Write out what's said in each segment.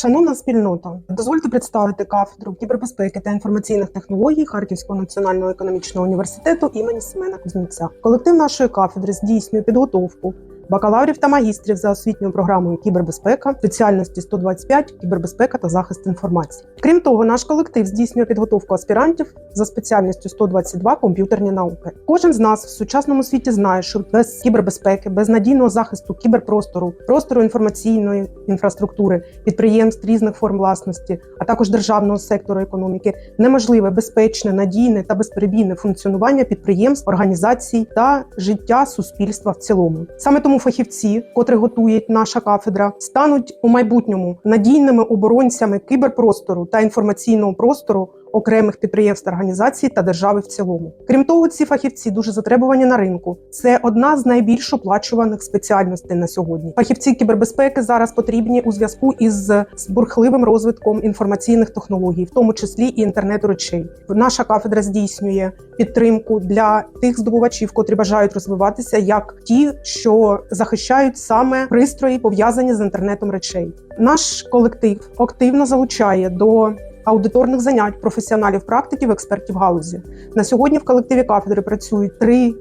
Шановна спільнота, дозвольте представити кафедру кібербезпеки та інформаційних технологій Харківського національного економічного університету імені Семена Кузнеця. Колектив нашої кафедри здійснює підготовку бакалаврів та магістрів за освітньою програмою кібербезпека, спеціальності 125 кібербезпека та захист інформації. Крім того, наш колектив здійснює підготовку аспірантів за спеціальністю 122 комп'ютерні науки. Кожен з нас в сучасному світі знає, що без кібербезпеки, без надійного захисту кіберпростору, простору інформаційної інфраструктури, підприємств різних форм власності, а також державного сектору економіки, неможливе безпечне, надійне та безперебійне функціонування підприємств, організацій та життя суспільства в цілому. Саме тому фахівці, котрі готують наша кафедра, стануть у майбутньому надійними оборонцями кіберпростору та інформаційного простору окремих підприємств, організацій та держави в цілому. Крім того, ці фахівці дуже затребувані на ринку. Це одна з найбільш оплачуваних спеціальностей на сьогодні. Фахівці кібербезпеки зараз потрібні у зв'язку із бурхливим розвитком інформаційних технологій, в тому числі і інтернету речей. Наша кафедра здійснює підтримку для тих здобувачів, котрі бажають розвиватися, як ті, що захищають саме пристрої, пов'язані з інтернетом речей. Наш колектив активно залучає до аудиторних занять професіоналів, практиків, експертів галузі. На сьогодні в колективі кафедри працюють три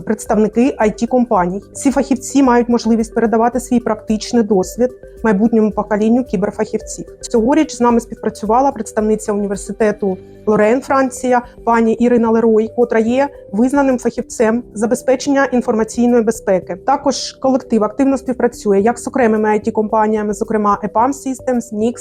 представники it компаній. Ці фахівці мають можливість передавати свій практичний досвід майбутньому поколінню кіберфахівців. Цьогоріч з нами співпрацювала представниця університету Лорен Франція, пані Ірина Лерой, котра є визнаним фахівцем забезпечення інформаційної безпеки. Також колектив активно співпрацює як з окремими it компаніями, зокрема EPAM Systems, NIX,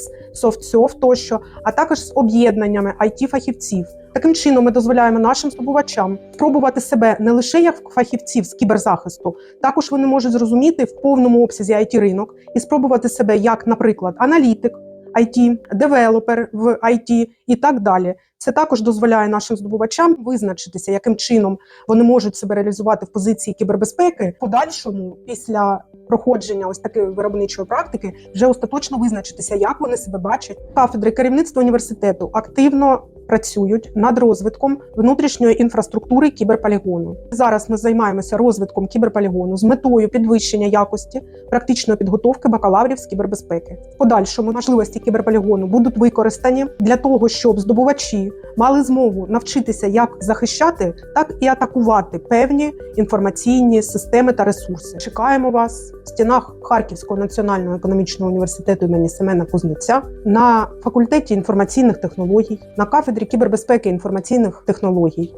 SoftSoft тощо, а також з об'єднаннями it фахівців. Таким чином, ми дозволяємо нашим здобувачам спробувати себе не лише як фахівців з кіберзахисту, також вони можуть зрозуміти в повному обсязі it ринок і спробувати себе як, наприклад, аналітик. IT, девелопер в IT і так далі. Це також дозволяє нашим здобувачам визначитися, яким чином вони можуть себе реалізувати в позиції кібербезпеки. Подальшому, після проходження ось такої виробничої практики, вже остаточно визначитися, як вони себе бачать. Кафедри керівництва університету активно працюють над розвитком внутрішньої інфраструктури кіберполігону. Зараз ми займаємося розвитком кіберполігону з метою підвищення якості практичної підготовки бакалаврів з кібербезпеки. В подальшому можливості кіберполігону будуть використані для того, щоб здобувачі мали змогу навчитися як захищати, так і атакувати певні інформаційні системи та ресурси. Чекаємо вас в стінах Харківського національного економічного університету імені Семена Кузнеця на факультеті інформаційних технологій, на кафедрі кібербезпеки інформаційних технологій.